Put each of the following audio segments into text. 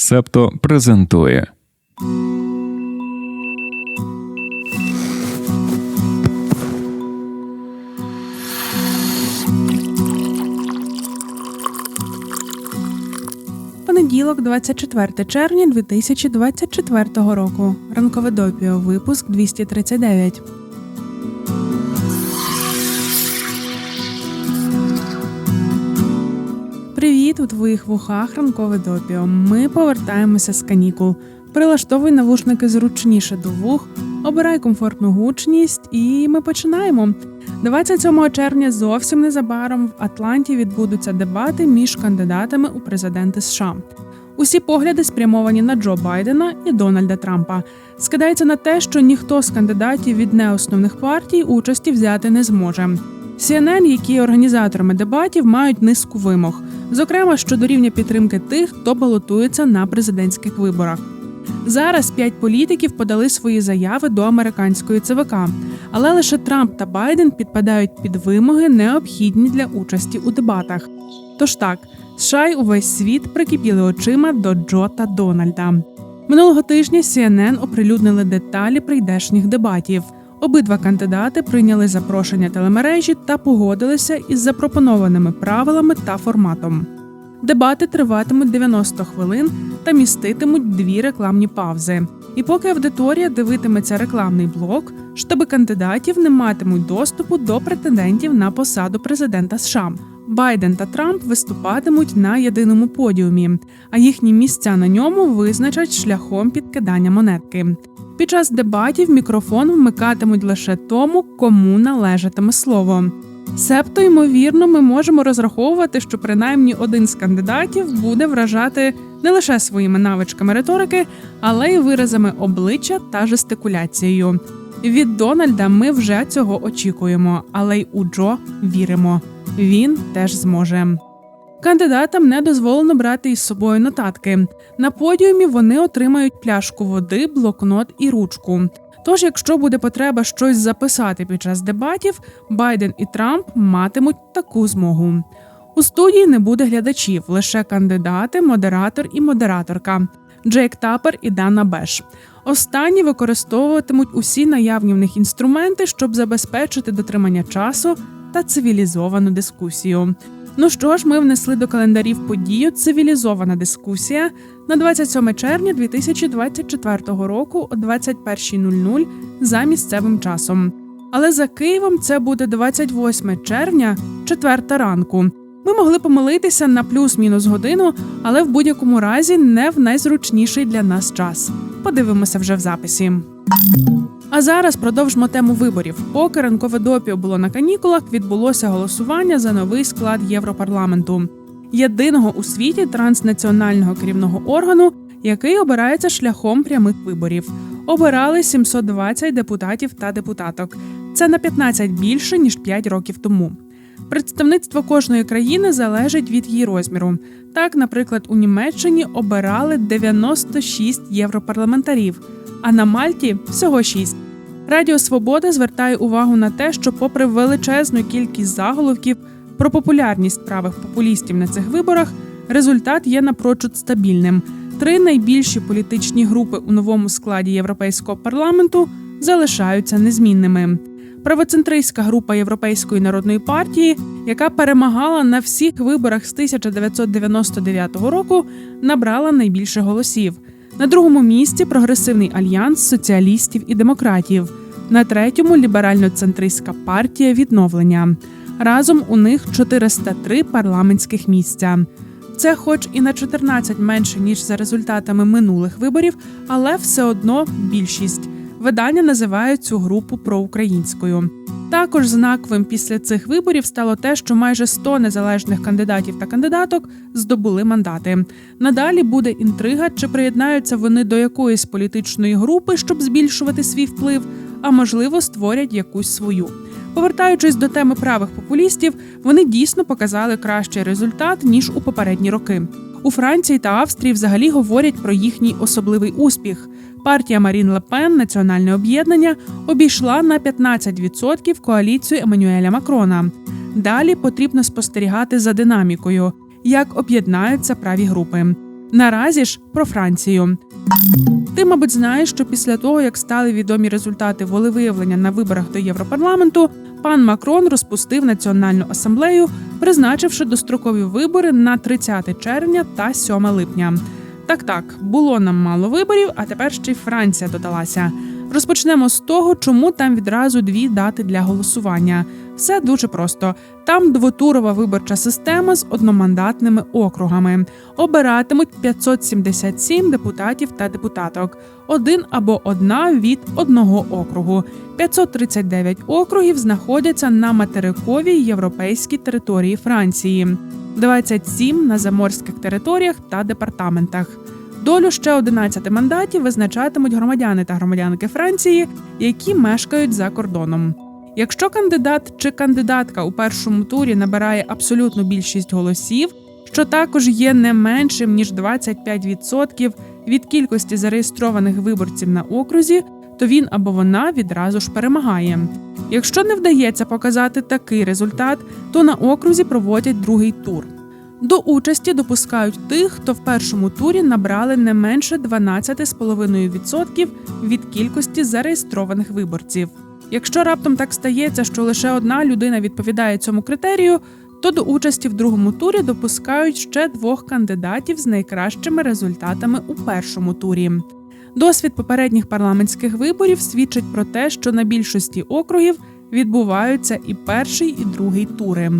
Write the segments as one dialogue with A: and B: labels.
A: Септо презентує
B: Понеділок, 24 червня 2024 року. Ранкове допіо. Випуск 239. Привіт у твоїх вухах ранкове допіо. Ми повертаємося з канікул. Прилаштовуй навушники зручніше до вух, обирай комфортну гучність, і ми починаємо. 27 червня зовсім незабаром в Атланті відбудуться дебати між кандидатами у президенти США. Усі погляди спрямовані на Джо Байдена і Дональда Трампа. Скидається на те, що ніхто з кандидатів від неосновних партій участі взяти не зможе. CNN, які є організаторами дебатів, мають низку вимог, зокрема щодо рівня підтримки тих, хто балотується на президентських виборах. Зараз п'ять політиків подали свої заяви до американської ЦВК, але лише Трамп та Байден підпадають під вимоги, необхідні для участі у дебатах. Тож так, США й увесь світ прикипіли очима до Джо та Дональда. Минулого тижня CNN оприлюднили деталі прийдешніх дебатів. Обидва кандидати прийняли запрошення телемережі та погодилися із запропонованими правилами та форматом. Дебати триватимуть 90 хвилин та міститимуть дві рекламні паузи. І поки аудиторія дивитиметься рекламний блок, штаби кандидатів не матимуть доступу до претендентів на посаду президента США. Байден та Трамп виступатимуть на єдиному подіумі, а їхні місця на ньому визначать шляхом підкидання монетки. Під час дебатів мікрофон вмикатимуть лише тому, кому належатиме слово. Себто, ймовірно, ми можемо розраховувати, що принаймні один з кандидатів буде вражати не лише своїми навичками риторики, але й виразами обличчя та жестикуляцією. Від Дональда ми вже цього очікуємо, але й у Джо віримо. Він теж зможе. Кандидатам не дозволено брати із собою нотатки. На подіумі вони отримають пляшку води, блокнот і ручку. Тож, якщо буде потреба щось записати під час дебатів, Байден і Трамп матимуть таку змогу. У студії не буде глядачів, лише кандидати, модератор і модераторка Джейк Тапер і Дана Беш. Останні використовуватимуть усі наявні в них інструменти, щоб забезпечити дотримання часу та цивілізовану дискусію. Ну що ж, ми внесли до календарів подію цивілізована дискусія на 27 червня 2024 року о 21.00 за місцевим часом. Але за Києвом це буде 28 червня, 4 ранку. Ми могли помилитися на плюс-мінус годину, але в будь-якому разі не в найзручніший для нас час. Подивимося вже в записі. А зараз продовжимо тему виборів. Поки ранкове допіо було на канікулах, відбулося голосування за новий склад Європарламенту, єдиного у світі транснаціонального керівного органу, який обирається шляхом прямих виборів. Обирали 720 депутатів та депутаток. Це на 15 більше ніж 5 років тому. Представництво кожної країни залежить від її розміру. Так, наприклад, у Німеччині обирали 96 європарламентарів, а на Мальті всього 6. Радіо Свобода звертає увагу на те, що, попри величезну кількість заголовків про популярність правих популістів на цих виборах, результат є напрочуд стабільним. Три найбільші політичні групи у новому складі Європейського парламенту залишаються незмінними. Правоцентристська група Європейської народної партії, яка перемагала на всіх виборах з 1999 року, набрала найбільше голосів. На другому місці прогресивний альянс соціалістів і демократів. На третьому ліберально-центристська партія відновлення. Разом у них 403 парламентських місця. Це, хоч і на 14 менше ніж за результатами минулих виборів, але все одно більшість. Видання називають цю групу проукраїнською. Також знаковим після цих виборів стало те, що майже 100 незалежних кандидатів та кандидаток здобули мандати. Надалі буде інтрига, чи приєднаються вони до якоїсь політичної групи, щоб збільшувати свій вплив, а можливо створять якусь свою. Повертаючись до теми правих популістів, вони дійсно показали кращий результат ніж у попередні роки. У Франції та Австрії взагалі говорять про їхній особливий успіх. Партія Марін Лепен, національне об'єднання, обійшла на 15% коаліцію Еммануеля Макрона. Далі потрібно спостерігати за динамікою, як об'єднаються праві групи. Наразі ж про Францію. Ти, мабуть, знаєш, що після того, як стали відомі результати волевиявлення на виборах до Європарламенту, пан Макрон розпустив національну асамблею, призначивши дострокові вибори на 30 червня та 7 липня. Так, так, було нам мало виборів, а тепер ще й Франція додалася. Розпочнемо з того, чому там відразу дві дати для голосування. Все дуже просто. Там двотурова виборча система з одномандатними округами. Обиратимуть 577 депутатів та депутаток, один або одна від одного округу. 539 округів знаходяться на материковій європейській території Франції, 27 на заморських територіях та департаментах. Долю ще 11 мандатів визначатимуть громадяни та громадянки Франції, які мешкають за кордоном. Якщо кандидат чи кандидатка у першому турі набирає абсолютну більшість голосів, що також є не меншим ніж 25% від кількості зареєстрованих виборців на окрузі, то він або вона відразу ж перемагає. Якщо не вдається показати такий результат, то на окрузі проводять другий тур. До участі допускають тих, хто в першому турі набрали не менше 12,5% від кількості зареєстрованих виборців. Якщо раптом так стається, що лише одна людина відповідає цьому критерію, то до участі в другому турі допускають ще двох кандидатів з найкращими результатами у першому турі. Досвід попередніх парламентських виборів свідчить про те, що на більшості округів відбуваються і перший, і другий тури.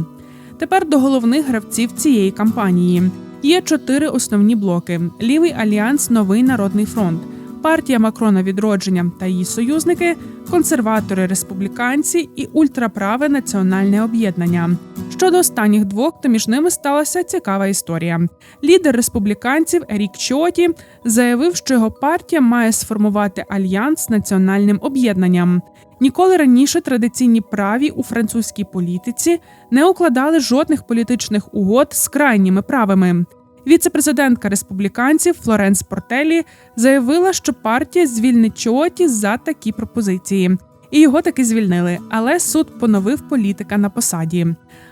B: Тепер до головних гравців цієї кампанії є чотири основні блоки: лівий альянс Новий народний фронт, партія Макрона відродження та її союзники, консерватори республіканці і ультраправе національне об'єднання. Щодо останніх двох, то між ними сталася цікава історія. Лідер республіканців Ерік Чоті заявив, що його партія має сформувати альянс з національним об'єднанням. Ніколи раніше традиційні праві у французькій політиці не укладали жодних політичних угод з крайніми правими. Віце-президентка республіканців Флоренс Портелі заявила, що партія звільнить Чоті за такі пропозиції. І його таки звільнили, але суд поновив політика на посаді.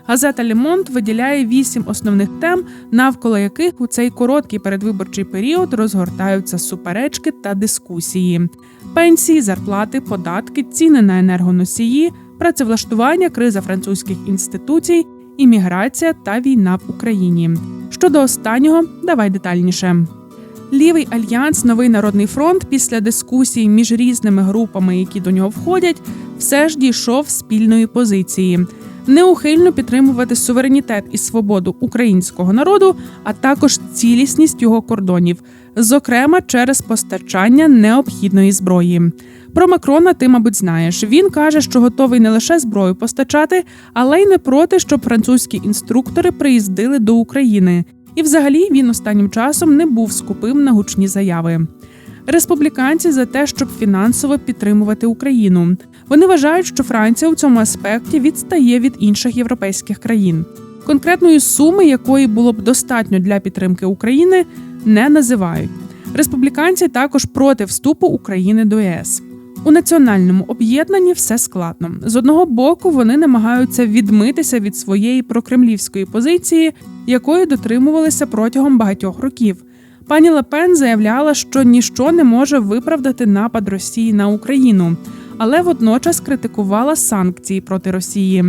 B: Газета Лемонт виділяє вісім основних тем, навколо яких у цей короткий передвиборчий період розгортаються суперечки та дискусії: пенсії, зарплати, податки, ціни на енергоносії, працевлаштування, криза французьких інституцій, імміграція та війна в Україні. Щодо останнього, давай детальніше. Лівий альянс Новий народний фронт після дискусій між різними групами, які до нього входять, все ж дійшов спільної позиції. Неухильно підтримувати суверенітет і свободу українського народу, а також цілісність його кордонів, зокрема через постачання необхідної зброї. Про Макрона ти, мабуть, знаєш. Він каже, що готовий не лише зброю постачати, але й не проти, щоб французькі інструктори приїздили до України. І, взагалі, він останнім часом не був скупим на гучні заяви. Республіканці за те, щоб фінансово підтримувати Україну. Вони вважають, що Франція у цьому аспекті відстає від інших європейських країн. Конкретної суми, якої було б достатньо для підтримки України, не називають. Республіканці також проти вступу України до ЄС. У національному об'єднанні все складно. З одного боку, вони намагаються відмитися від своєї прокремлівської позиції, якої дотримувалися протягом багатьох років. Пані Лепен заявляла, що ніщо не може виправдати напад Росії на Україну, але водночас критикувала санкції проти Росії.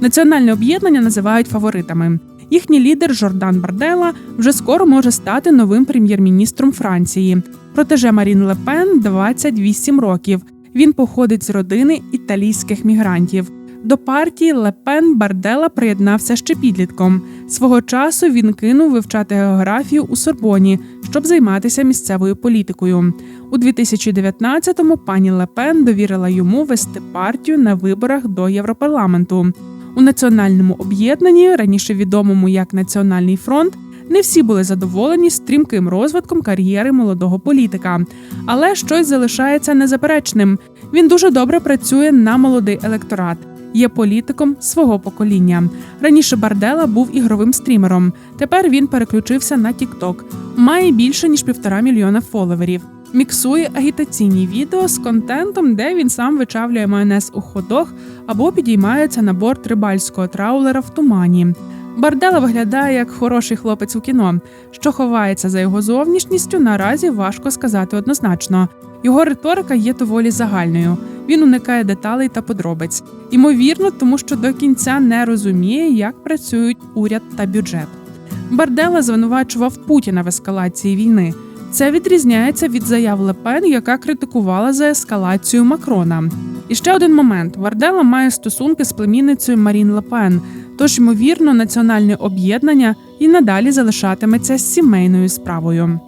B: Національне об'єднання називають фаворитами. Їхній лідер Жордан Бардела вже скоро може стати новим прем'єр-міністром Франції. Протеже Марін Лепен 28 років. Він походить з родини італійських мігрантів. До партії Лепен Бардела приєднався ще підлітком. Свого часу він кинув вивчати географію у Сорбоні, щоб займатися місцевою політикою. У 2019-му пані Лепен довірила йому вести партію на виборах до Європарламенту. У національному об'єднанні, раніше відомому як Національний фронт, не всі були задоволені стрімким розвитком кар'єри молодого політика, але щось залишається незаперечним. Він дуже добре працює на молодий електорат. Є політиком свого покоління. Раніше Бардела був ігровим стрімером. Тепер він переключився на TikTok. Має більше ніж півтора мільйона фоловерів. Міксує агітаційні відео з контентом, де він сам вичавлює майонез у ходох або підіймається на борт рибальського траулера в тумані. Бардела виглядає як хороший хлопець у кіно. Що ховається за його зовнішністю, наразі важко сказати однозначно. Його риторика є доволі загальною. Він уникає деталей та подробиць. Ймовірно, тому що до кінця не розуміє, як працюють уряд та бюджет. Бардела звинувачував Путіна в ескалації війни. Це відрізняється від заяв Лепен, яка критикувала за ескалацію Макрона. І ще один момент: Вардела має стосунки з племінницею Марін Лепен, тож, ймовірно, національне об'єднання і надалі залишатиметься сімейною справою.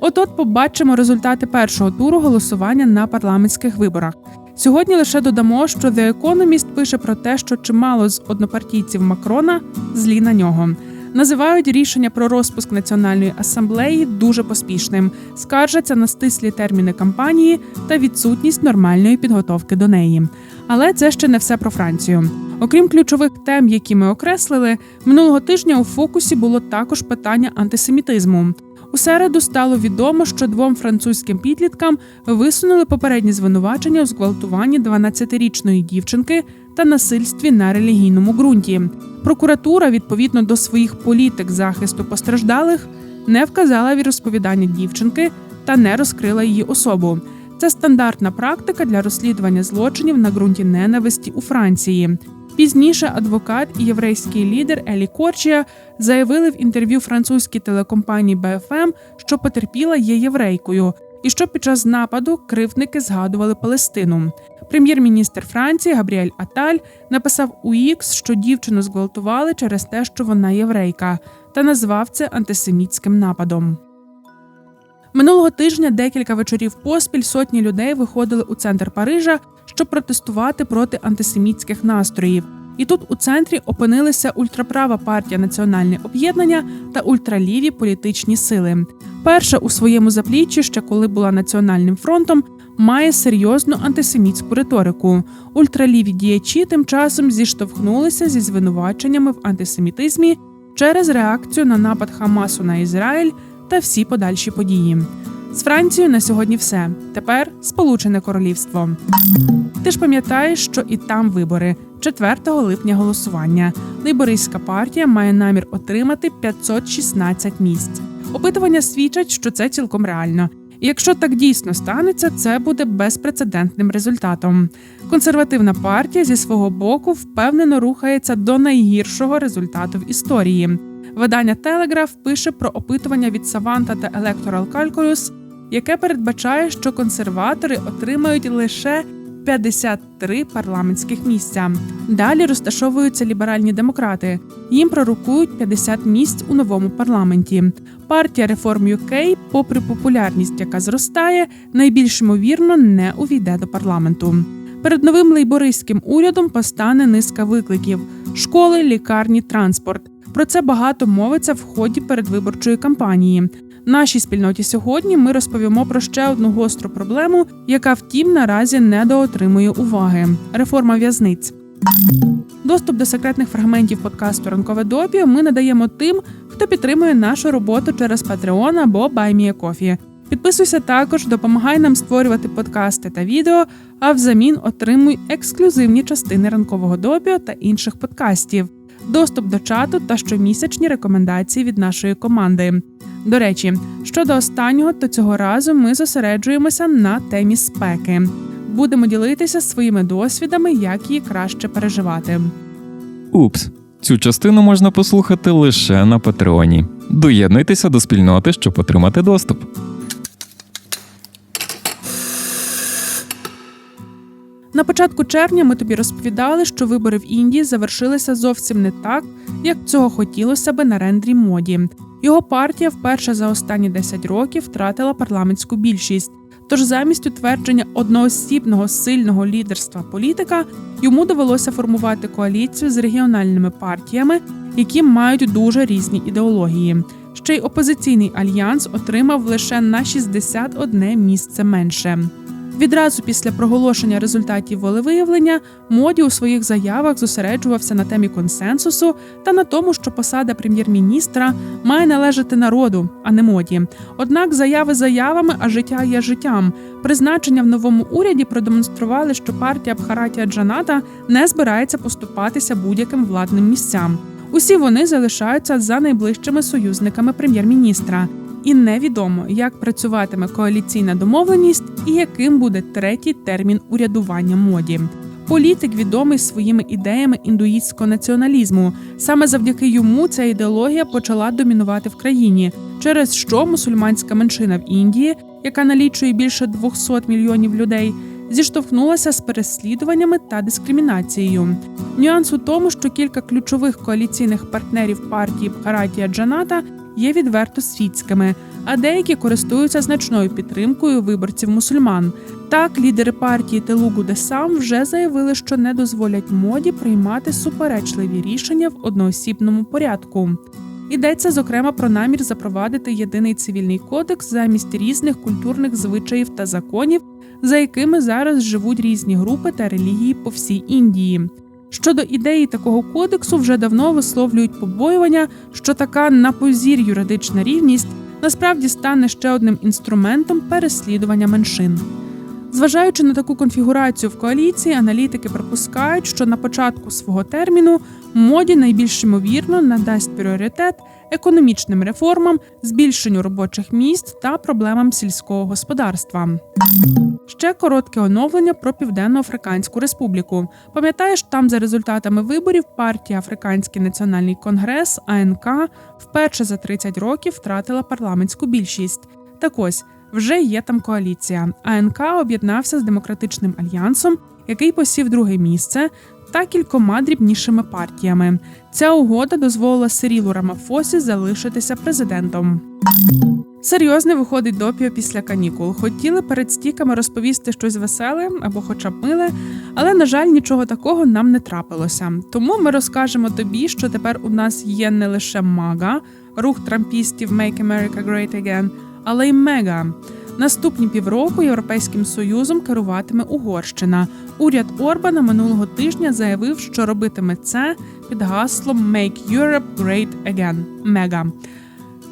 B: От-от побачимо результати першого туру голосування на парламентських виборах. Сьогодні лише додамо, що The Economist пише про те, що чимало з однопартійців Макрона злі на нього. Називають рішення про розпуск національної асамблеї дуже поспішним, скаржаться на стислі терміни кампанії та відсутність нормальної підготовки до неї. Але це ще не все про Францію. Окрім ключових тем, які ми окреслили, минулого тижня у фокусі було також питання антисемітизму. У середу стало відомо, що двом французьким підліткам висунули попередні звинувачення у зґвалтуванні 12-річної дівчинки та насильстві на релігійному ґрунті. Прокуратура, відповідно до своїх політик захисту постраждалих, не вказала віросповідання дівчинки та не розкрила її особу. Це стандартна практика для розслідування злочинів на ґрунті ненависті у Франції. Пізніше адвокат і єврейський лідер Елі Корчія заявили в інтерв'ю французькій телекомпанії BFM, що потерпіла є єврейкою, і що під час нападу кривдники згадували Палестину. Прем'єр-міністр Франції Габріель Аталь написав у X, що дівчину зґвалтували через те, що вона єврейка, та назвав це антисемітським нападом. Минулого тижня декілька вечорів поспіль сотні людей виходили у центр Парижа, щоб протестувати проти антисемітських настроїв. І тут у центрі опинилися ультраправа партія Національне об'єднання та ультраліві політичні сили. Перша у своєму запліччі, ще коли була національним фронтом, має серйозну антисемітську риторику. Ультраліві діячі тим часом зіштовхнулися зі звинуваченнями в антисемітизмі через реакцію на напад Хамасу на Ізраїль та всі подальші події. З Францією на сьогодні все. Тепер Сполучене Королівство. Ти ж пам'ятаєш, що і там вибори 4 липня голосування. Лейбористська партія має намір отримати 516 місць. Опитування свідчать, що це цілком реально. Якщо так дійсно станеться, це буде безпрецедентним результатом. Консервативна партія зі свого боку впевнено рухається до найгіршого результату в історії. Видання Телеграф пише про опитування від Саванта та Electoral Calculus, яке передбачає, що консерватори отримають лише 53 парламентських місця. Далі розташовуються ліберальні демократи. Їм пророкують 50 місць у новому парламенті. Партія Reform UK, попри популярність, яка зростає, найбільш ймовірно не увійде до парламенту. Перед новим лейбористським урядом постане низка викликів: школи, лікарні, транспорт. Про це багато мовиться в ході передвиборчої кампанії. Нашій спільноті сьогодні ми розповімо про ще одну гостру проблему, яка, втім, наразі недоотримує уваги реформа в'язниць. Доступ до секретних фрагментів подкасту Ранкове допіо ми надаємо тим, хто підтримує нашу роботу через Patreon або BuyMeACoffee. Підписуйся також, допомагай нам створювати подкасти та відео, а взамін отримуй ексклюзивні частини ранкового допіо та інших подкастів, доступ до чату та щомісячні рекомендації від нашої команди. До речі, щодо останнього, то цього разу ми зосереджуємося на темі спеки. Будемо ділитися своїми досвідами, як її краще переживати.
A: Упс. Цю частину можна послухати лише на Патреоні. Доєднуйтеся до спільноти, щоб отримати доступ.
B: На початку червня ми тобі розповідали, що вибори в Індії завершилися зовсім не так, як цього хотілося би на рендрі моді. Його партія вперше за останні 10 років втратила парламентську більшість. Тож замість утвердження одноосібного сильного лідерства політика йому довелося формувати коаліцію з регіональними партіями, які мають дуже різні ідеології. Ще й опозиційний альянс отримав лише на 61 місце менше. Відразу після проголошення результатів волевиявлення моді у своїх заявах зосереджувався на темі консенсусу та на тому, що посада прем'єр-міністра має належати народу, а не моді. Однак заяви заявами, а життя є життям. Призначення в новому уряді продемонстрували, що партія Бхаратія Джаната не збирається поступатися будь-яким владним місцям. Усі вони залишаються за найближчими союзниками прем'єр-міністра. І невідомо, як працюватиме коаліційна домовленість і яким буде третій термін урядування моді. Політик відомий своїми ідеями індуїстського націоналізму. Саме завдяки йому ця ідеологія почала домінувати в країні, через що мусульманська меншина в Індії, яка налічує більше 200 мільйонів людей, зіштовхнулася з переслідуваннями та дискримінацією. Нюанс у тому, що кілька ключових коаліційних партнерів партії Бхаратія Джаната є відверто світськими, а деякі користуються значною підтримкою виборців мусульман. Так, лідери партії Телугу Десам вже заявили, що не дозволять моді приймати суперечливі рішення в одноосібному порядку. Йдеться зокрема про намір запровадити єдиний цивільний кодекс замість різних культурних звичаїв та законів, за якими зараз живуть різні групи та релігії по всій Індії. Щодо ідеї такого кодексу, вже давно висловлюють побоювання, що така на позір юридична рівність насправді стане ще одним інструментом переслідування меншин. Зважаючи на таку конфігурацію в коаліції, аналітики припускають, що на початку свого терміну моді найбільш ймовірно надасть пріоритет економічним реформам, збільшенню робочих місць та проблемам сільського господарства. Ще коротке оновлення про Південно-Африканську Республіку. Пам'ятаєш, там за результатами виборів партія Африканський національний конгрес АНК вперше за 30 років втратила парламентську більшість. Так ось вже є там коаліція. АНК об'єднався з демократичним альянсом, який посів друге місце, та кількома дрібнішими партіями. Ця угода дозволила Сирілу Рамафосі залишитися президентом. Серйозне виходить допіо після канікул. Хотіли перед стіками розповісти щось веселе або хоча б миле, але на жаль, нічого такого нам не трапилося. Тому ми розкажемо тобі, що тепер у нас є не лише мага, рух трампістів Make America Great Again, але й мега. Наступні півроку Європейським Союзом керуватиме Угорщина. Уряд Орбана минулого тижня заявив, що робитиме це під гаслом Make Europe Great Again – мега.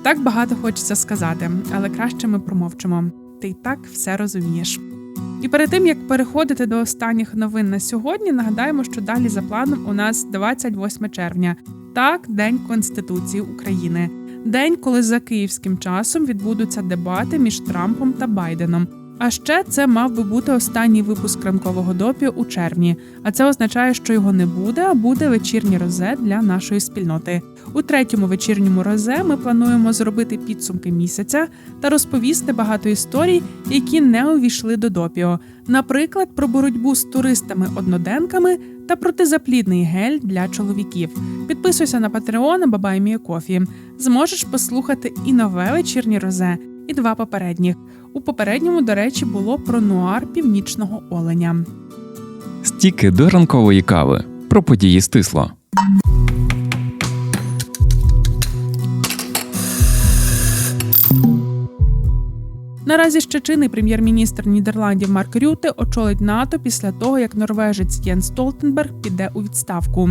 B: Так багато хочеться сказати, але краще ми промовчимо. Ти й так все розумієш. І перед тим як переходити до останніх новин на сьогодні, нагадаємо, що далі за планом у нас 28 червня, так, День Конституції України, день, коли за київським часом відбудуться дебати між Трампом та Байденом. А ще це мав би бути останній випуск ранкового допіо у червні. А це означає, що його не буде, а буде вечірнє розе для нашої спільноти. У третьому вечірньому розе ми плануємо зробити підсумки місяця та розповісти багато історій, які не увійшли до допіо. Наприклад, про боротьбу з туристами-одноденками та протизаплідний гель для чоловіків. Підписуйся на Patreon Бабай Мія Кофі. Зможеш послухати і нове вечірнє розе, і два попередніх. У попередньому, до речі, було про нуар північного оленя.
A: Стіки до ранкової кави. Про події стисло.
B: Наразі ще чинний прем'єр-міністр Нідерландів Марк Рюте очолить НАТО після того, як норвежець Єн Столтенберг піде у відставку.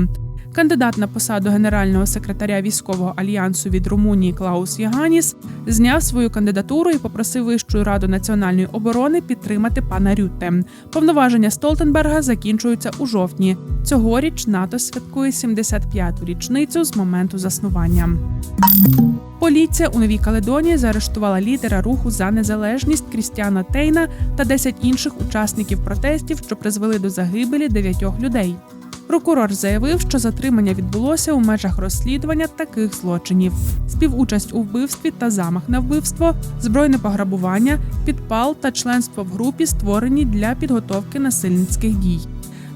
B: Кандидат на посаду генерального секретаря військового альянсу від Румунії Клаус Яганіс зняв свою кандидатуру і попросив Вищу раду національної оборони підтримати пана Рютте. Повноваження Столтенберга закінчуються у жовтні. Цьогоріч НАТО святкує 75-ту річницю з моменту заснування. Поліція у Новій Каледонії заарештувала лідера руху за незалежність Крістіана Тейна та 10 інших учасників протестів, що призвели до загибелі дев'ятьох людей. Прокурор заявив, що затримання відбулося у межах розслідування таких злочинів: співучасть у вбивстві та замах на вбивство, збройне пограбування, підпал та членство в групі, створені для підготовки насильницьких дій.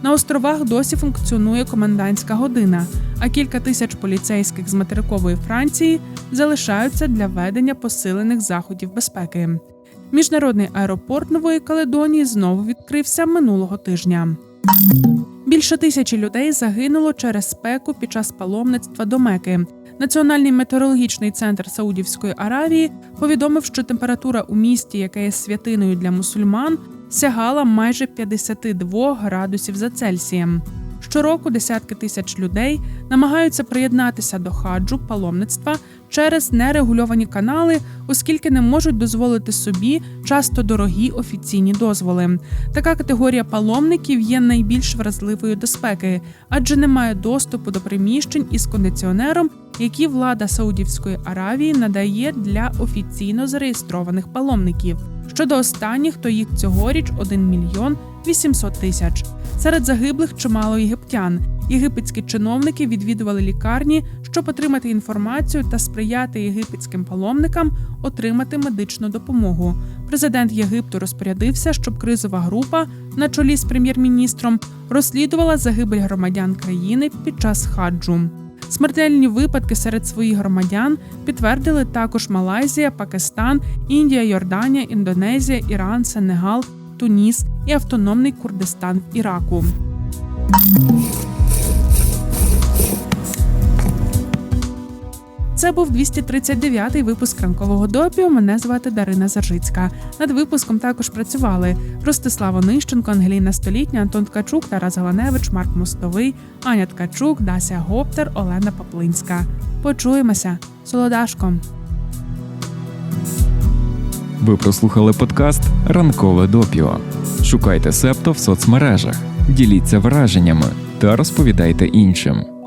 B: На островах досі функціонує комендантська година, а кілька тисяч поліцейських з материкової Франції залишаються для ведення посилених заходів безпеки. Міжнародний аеропорт Нової Каледонії знову відкрився минулого тижня. Більше тисячі людей загинуло через спеку під час паломництва до Меки. Національний метеорологічний центр Саудівської Аравії повідомив, що температура у місті, яке є святиною для мусульман, сягала майже 52 градусів за Цельсієм. Щороку десятки тисяч людей намагаються приєднатися до хаджу паломництва через нерегульовані канали, оскільки не можуть дозволити собі часто дорогі офіційні дозволи. Така категорія паломників є найбільш вразливою до спеки, адже немає доступу до приміщень із кондиціонером, які влада Саудівської Аравії надає для офіційно зареєстрованих паломників. Щодо останніх, то їх цьогоріч 1 мільйон 800 тисяч. Серед загиблих чимало єгиптян. Єгипетські чиновники відвідували лікарні, щоб отримати інформацію та сприяти єгипетським паломникам отримати медичну допомогу. Президент Єгипту розпорядився, щоб кризова група на чолі з прем'єр-міністром розслідувала загибель громадян країни під час хаджу. Смертельні випадки серед своїх громадян підтвердили також Малайзія, Пакистан, Індія, Йорданія, Індонезія, Іран, Сенегал, Туніс і Автономний Курдистан в Іраку. Це був 239-й випуск ранкового допіо. Мене звати Дарина Заржицька. Над випуском також працювали Ростислав Онищенко, Ангеліна Столітня, Антон Ткачук, Тарас Галаневич, Марк Мостовий, Аня Ткачук, Дася Гоптер, Олена Поплинська. Почуємося солодашком.
A: Ви прослухали подкаст Ранкове допіо. Шукайте Септо в соцмережах, діліться враженнями та розповідайте іншим.